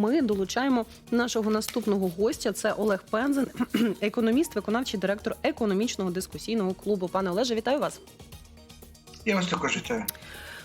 ми долучаємо нашого наступного гостя. Це Олег Пензен, економіст, виконавчий директор економічного дискусійного клубу. Пане Олеже, вітаю вас. Я вас також вітаю.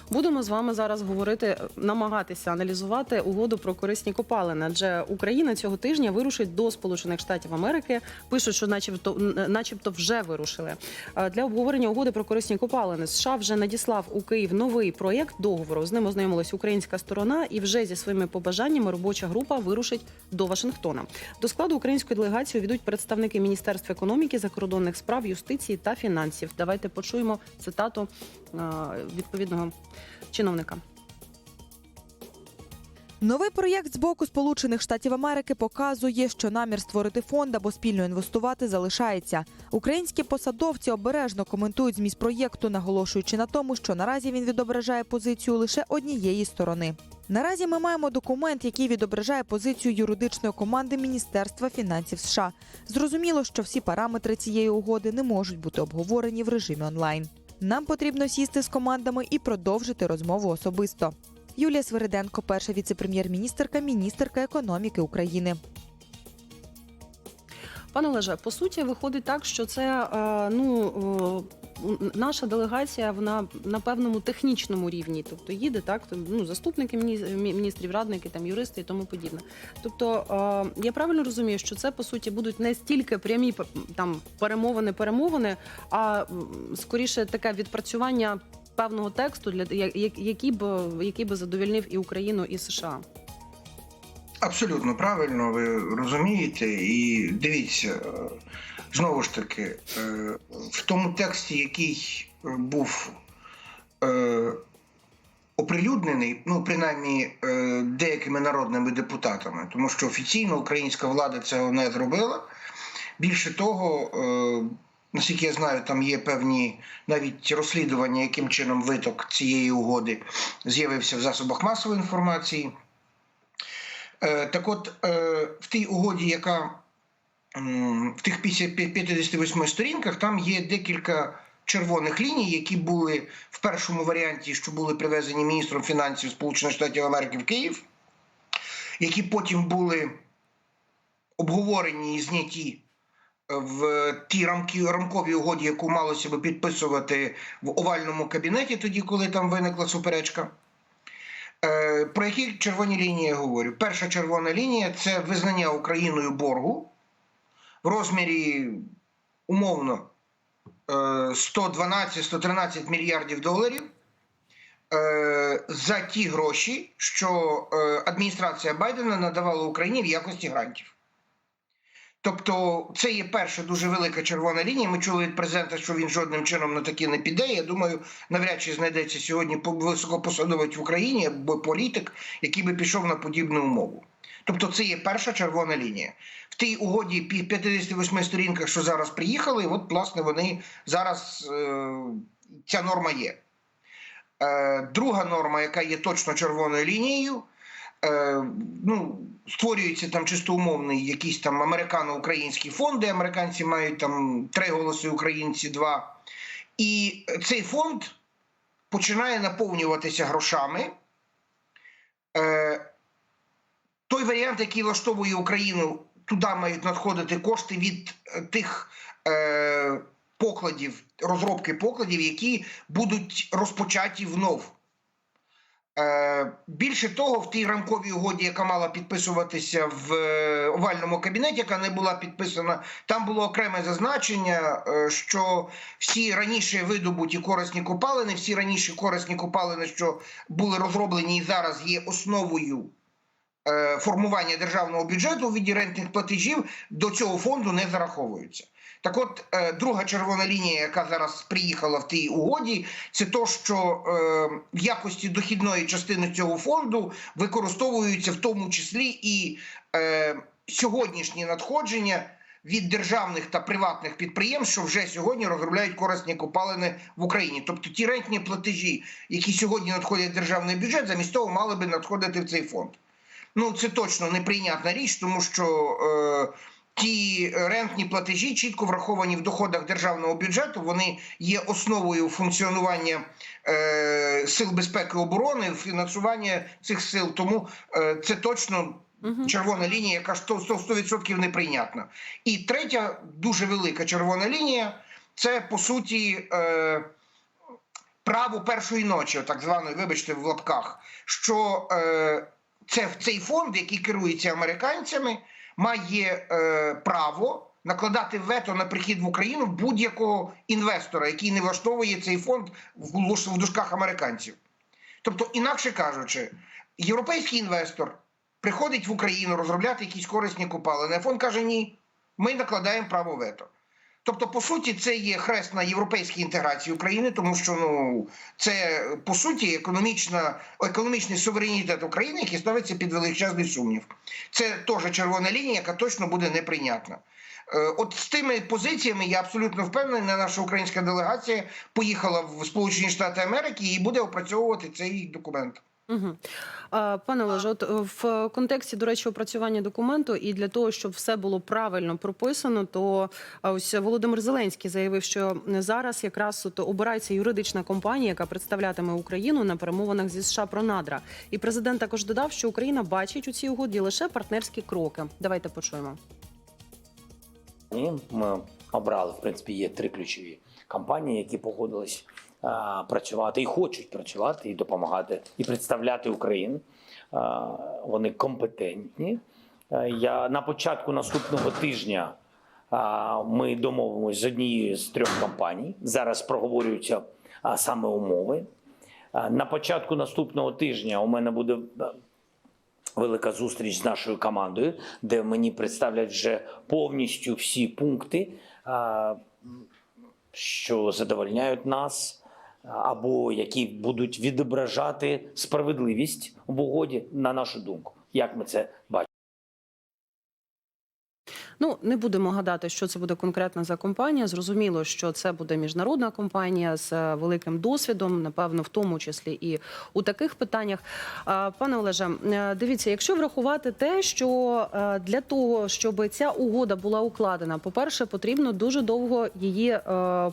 Будемо з вами зараз говорити, намагатися аналізувати угоду про корисні копалини. Адже Україна цього тижня вирушить до Сполучених Штатів Америки. Пишуть, що начебто, начебто вже вирушили. Е, Для обговорення угоди про корисні копалини США вже надіслав у Київ новий проєкт договору. З ним ознайомилась українська сторона, і вже зі своїми побажаннями робоча група вирушить до Вашингтона. До складу української делегації увійдуть представники Міністерства економіки, закордонних справ, юстиції та фінансів. Давайте почуємо цитату відповідного чиновника. Новий проєкт з боку Сполучених Штатів Америки показує, що намір створити фонд або спільно інвестувати залишається. Українські посадовці обережно коментують зміст проєкту, наголошуючи на тому, що наразі він відображає позицію лише однієї сторони. Наразі ми маємо документ, який відображає позицію юридичної команди Міністерства фінансів США. Зрозуміло, що всі параметри цієї угоди не можуть бути обговорені в режимі онлайн. Нам потрібно сісти з командами і продовжити розмову особисто. Юлія Свириденко, перша віце-прем'єр-міністерка, міністерка економіки України. Пане Олеже, по суті, виходить так, що це е, ну. Наша делегація вона на певному технічному рівні, тобто їде так, ну заступники міні- міністрів, радники, там юристи і тому подібне. Тобто е, я правильно розумію, що це по суті будуть не стільки прямі там перемовини, перемовини, а скоріше таке відпрацювання певного тексту, для який б який би задовільнив і Україну, і США. Абсолютно правильно, ви розумієте. І дивіться, знову ж таки, е, в тому тексті, який е, був е, оприлюднений, ну, принаймні, деякими народними депутатами, тому що офіційно українська влада цього не зробила. Більше того, наскільки я знаю, там є певні навіть розслідування, яким чином виток цієї угоди з'явився в засобах масової інформації. Так от, в тій угоді, яка в тих 50 58 сторінках, там є декілька червоних ліній, які були в першому варіанті, що були привезені міністром фінансів Сполучених Штатів Америки в Київ, які потім були обговорені і зняті в тій рамки, рамковій угоді, яку малося би підписувати в овальному кабінеті, тоді, коли там виникла суперечка. Е, Про які червоні лінії я говорю? Перша червона лінія це визнання Україною боргу в розмірі умовно е, 112-113 мільярдів доларів е, за ті гроші, що е, адміністрація Байдена надавала Україні в якості грантів. Тобто це є перша дуже велика червона лінія. Ми чули від президента, що він жодним чином на такі не піде. Я думаю, навряд чи знайдеться сьогодні по- високопосадовець в Україні або політик, який би пішов на подібну умову. Тобто, це є перша червона лінія. В тій угоді пі- 58 сторінках, що зараз приїхали, от власне вони зараз е, ця норма є. Е, друга норма, яка є точно червоною лінією, е, ну, створюється там чисто умовний якийсь там американо-український фонд, де американці мають там три голоси, українці два. І цей фонд починає наповнюватися грошами. Той варіант, який влаштовує Україну, туди мають надходити кошти від е, тих е, покладів, розробки покладів, які будуть розпочаті внов. Е, Більше того, в тій ранковій угоді, яка мала підписуватися в е, овальному кабінеті, яка не була підписана, там було окреме зазначення, е, що всі раніше видобуті корисні копалини, всі раніше корисні копалини, що були розроблені і зараз є основою формування державного бюджету у віді рентних платежів, до цього фонду не зараховуються. Так от, е, друга червона лінія, яка зараз приїхала в тій угоді, це то, що е, в якості дохідної частини цього фонду використовуються в тому числі і е, сьогоднішні надходження від державних та приватних підприємств, що вже сьогодні розробляють корисні копалини в Україні. Тобто ті рентні платежі, які сьогодні надходять в державний бюджет, замість того мали би надходити в цей фонд. Ну це точно неприйнятна річ, тому що. Е, Ті рентні платежі чітко враховані в доходах державного бюджету. Вони є основою функціонування е, сил безпеки і оборони, фінансування цих сил. Тому е, це точно червона лінія, яка 100%, 100% неприйнятна. І третя дуже велика червона лінія це по суті е, право першої ночі, так званої, вибачте, в лапках, що е, це цей фонд, який керується американцями, має е, право накладати вето на прихід в Україну будь-якого інвестора, який не влаштовує цей фонд в в дужках американців. Тобто, інакше кажучи, європейський інвестор приходить в Україну розробляти якісь корисні копалини, а фонд каже: ні, ми накладаємо право вето. Тобто, по суті, це є хрест на європейській інтеграції України, тому що ну це по суті економічна, економічний суверенітет України, який ставиться під величезний сумнів. Це теж червона лінія, яка точно буде неприйнятна. Е, От з тими позиціями я абсолютно впевнений, наша українська делегація поїхала в Сполучені Штати Америки і буде опрацьовувати цей документ. Угу. Пане Олеже, от е, в контексті, до речі, опрацювання документу і для того, щоб все було правильно прописано, то ось Володимир Зеленський заявив, що зараз якраз от обирається юридична компанія, яка представлятиме Україну на перемовинах зі США про надра. І президент також додав, що Україна бачить у цій угоді лише партнерські кроки. Давайте почуємо. Ні, Ми обрали, в принципі, є три ключові компанії, які погодились працювати і хочуть працювати, і допомагати, і представляти Україну. Вони компетентні. Я на початку наступного тижня ми домовимося з однією з трьох компаній. Зараз проговорюються саме умови. На початку наступного тижня у мене буде велика зустріч з нашою командою, де мені представлять вже повністю всі пункти, що задовольняють нас, або які будуть відображати справедливість в угоді, на нашу думку. Як ми це бачимо? Ну не будемо гадати, що це буде конкретно за компанія. Зрозуміло, що це буде міжнародна компанія з е, великим досвідом, напевно, в тому числі і у таких питаннях. Пане Олеже, е, дивіться, якщо врахувати те, що е, для того, щоб ця угода була укладена, по-перше, потрібно дуже довго її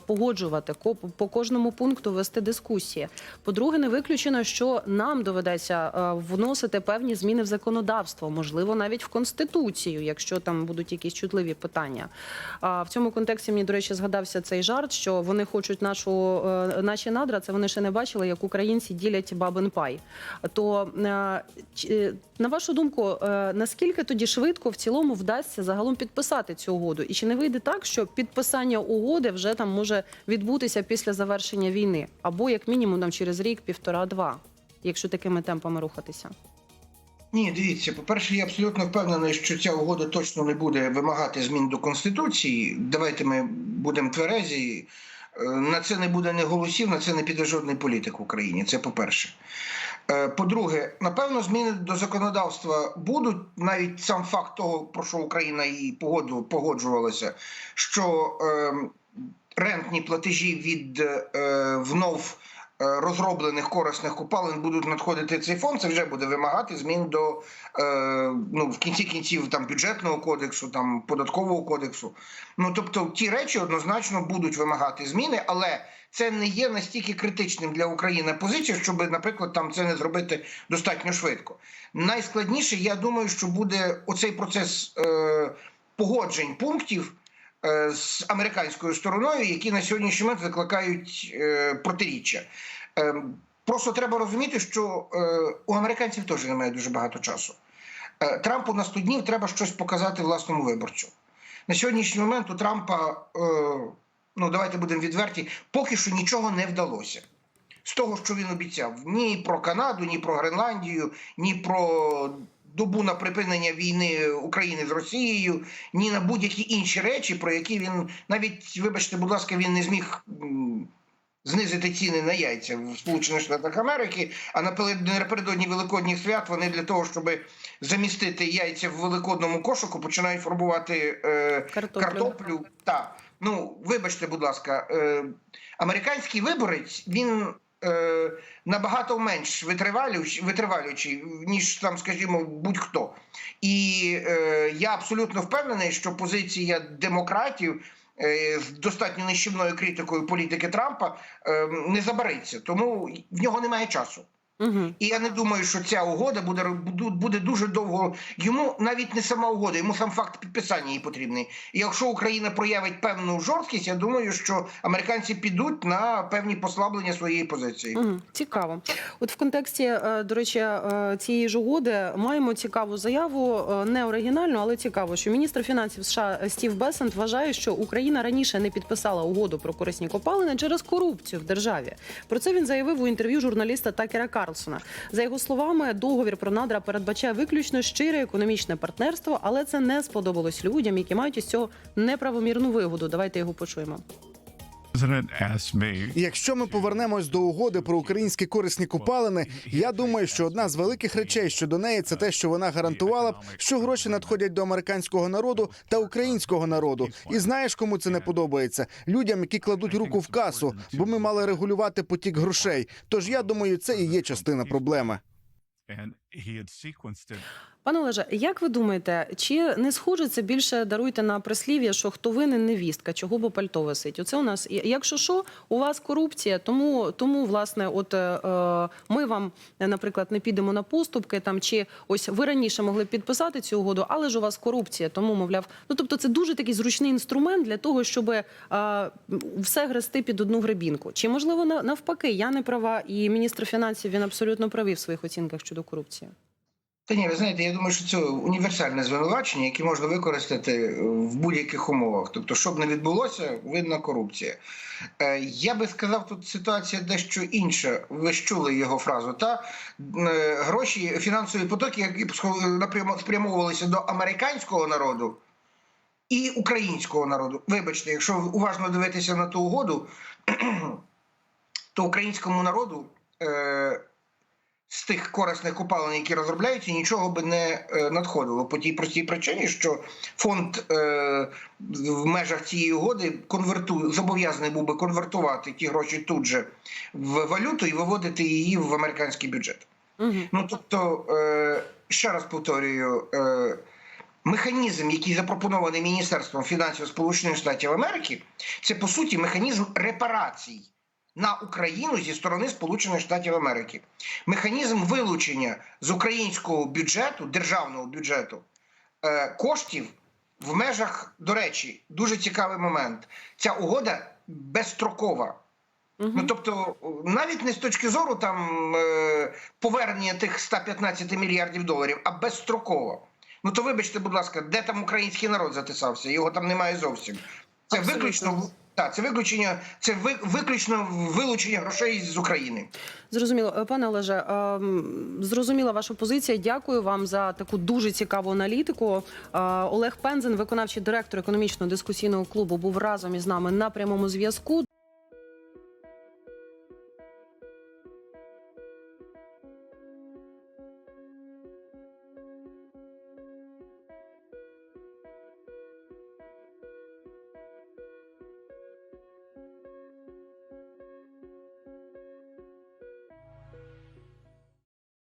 погоджувати, по кожному пункту вести дискусії. По-друге, не виключено, що нам доведеться вносити певні зміни в законодавство, можливо, навіть в конституцію, якщо там будуть якісь чутливі питання. А в цьому контексті мені, до речі, згадався цей жарт, що вони хочуть нашу е, наші надра. Це вони ще не бачили, як українці ділять бабин пай. То е, е, на вашу думку, наскільки тоді швидко в цілому вдасться загалом підписати цю угоду? І чи не вийде так, що підписання угоди вже там може відбутися після завершення війни, або як мінімум там через рік, півтора-два, якщо такими темпами рухатися? Ні, дивіться, по-перше, я абсолютно впевнений, що ця угода точно не буде вимагати змін до Конституції. Давайте ми будемо тверезі. Е, На це не буде ні голосів, на це не піде жодний політик в Україні. Це по-перше. Е, По-друге, напевно, зміни до законодавства будуть. Навіть сам факт того, про що Україна і погоджувалася, що е, рентні платежі від е, внов розроблених корисних копалин будуть надходити цей фонд, це вже буде вимагати змін до е, ну в кінці кінців там бюджетного кодексу, там податкового кодексу. Ну тобто ті речі однозначно будуть вимагати зміни, але це не є настільки критичним для України позиція, щоб, наприклад, там це не зробити достатньо швидко. Найскладніше, я думаю, що буде оцей процес е, погоджень пунктів е, з американською стороною, які на сьогоднішній момент викликають е, протиріччя. Е, Просто треба розуміти, що е, у американців теж немає дуже багато часу. Е, Трампу на 100 днів треба щось показати власному виборцю. На сьогоднішній момент у Трампа, е, ну давайте будемо відверті, поки що нічого не вдалося. З того, що він обіцяв, ні про Канаду, ні про Гренландію, ні про добу на припинення війни України з Росією, ні на будь-які інші речі, про які він навіть, вибачте, будь ласка, він не зміг знизити ціни на яйця в Сполучених Штатах Америки. А напередодні Великодніх свят вони для того, щоб замістити яйця в великодному кошику, починають фарбувати е, Картоплю. картоплю. Так. Ну, вибачте, будь ласка, е, американський виборець він е, набагато менш витривалюючий, витривалючий, ніж там, скажімо, будь-хто. І е, я абсолютно впевнений, що позиція демократів. е, З достатньо нищівною критикою політики Трампа е, не забариться, тому в нього немає часу. Угу. І я не думаю, що ця угода буде буде- дуже довго. Йому навіть не сама угода, йому сам факт підписання її потрібний. І якщо Україна проявить певну жорсткість, я думаю, що американці підуть на певні послаблення своєї позиції. Угу. Цікаво. От в контексті, е, до речі, е, цієї ж угоди маємо цікаву заяву, е, не оригінальну, але цікаво, що міністр фінансів США Стів Бесент вважає, що Україна раніше не підписала угоду про корисні копалини через корупцію в державі. Про це він заявив у інтерв'ю журналіста Такера Карлсона. За його словами, договір про надра передбачає виключно щире економічне партнерство, але це не сподобалось людям, які мають із цього неправомірну вигоду. Давайте його почуємо. Якщо ми повернемось до угоди про українські корисні копалини, я думаю, що одна з великих речей щодо неї це те, що вона гарантувала б, що гроші надходять до американського народу та українського народу. І знаєш, кому це не подобається? Людям, які кладуть руку в касу, бо ми мали регулювати потік грошей. Тож я думаю, це і є частина проблеми. Пане Олеже, як ви думаєте, чи не схоже це більше даруйте на прислів'я, що хто винен невістка, чого бо пальто висить? Оце у нас, якщо що, у вас корупція, тому тому власне, от е, ми вам, е, наприклад, не підемо на поступки там, чи ось ви раніше могли підписати цю угоду, але ж у вас корупція, тому мовляв, ну тобто це дуже такий зручний інструмент для того, щоб е, все грести під одну гребінку. Чи можливо на- навпаки, я не права, і міністр фінансів він абсолютно правий в своїх оцінках щодо корупції. Та ні, ви знаєте, я думаю, що це універсальне звинувачення, яке можна використати в будь-яких умовах. Тобто, щоб не відбулося, видна корупція. Е, Я би сказав, тут ситуація дещо інша. Ви ж чули його фразу. Та Е, гроші, фінансові потоки, які спрямовувалися до американського народу і українського народу. Вибачте, якщо уважно дивитися на ту угоду, то українському народу. Е, з тих корисних копалин, які розробляються, нічого би не е, надходило по тій простій причині, що фонд е, в межах цієї угоди конверту зобов'язаний був би конвертувати ті гроші тут же в валюту і виводити її в американський бюджет. Угу. Ну тобто, е, ще раз повторюю. Е, Механізм, який запропонований Міністерством фінансів Сполучених Штатів Америки, це по суті механізм репарацій на Україну зі сторони Сполучених Штатів Америки. Механізм вилучення з українського бюджету, державного бюджету, е, коштів в межах, до речі, дуже цікавий момент. Ця угода безстрокова. Ну тобто, навіть не з точки зору там е, повернення тих 115 мільярдів доларів, а безстроково. Ну то вибачте, будь ласка, де там український народ затисався? Його там немає зовсім. Це Абсолютно. виключно так, це виключення, це ви, виключно вилучення грошей з України. Зрозуміло, Е, пане Олеже, ем, зрозуміла ваша позиція. Дякую вам за таку дуже цікаву аналітику. Е, Олег Пензен, виконавчий директор економічно-дискусійного клубу, був разом із нами на прямому зв'язку.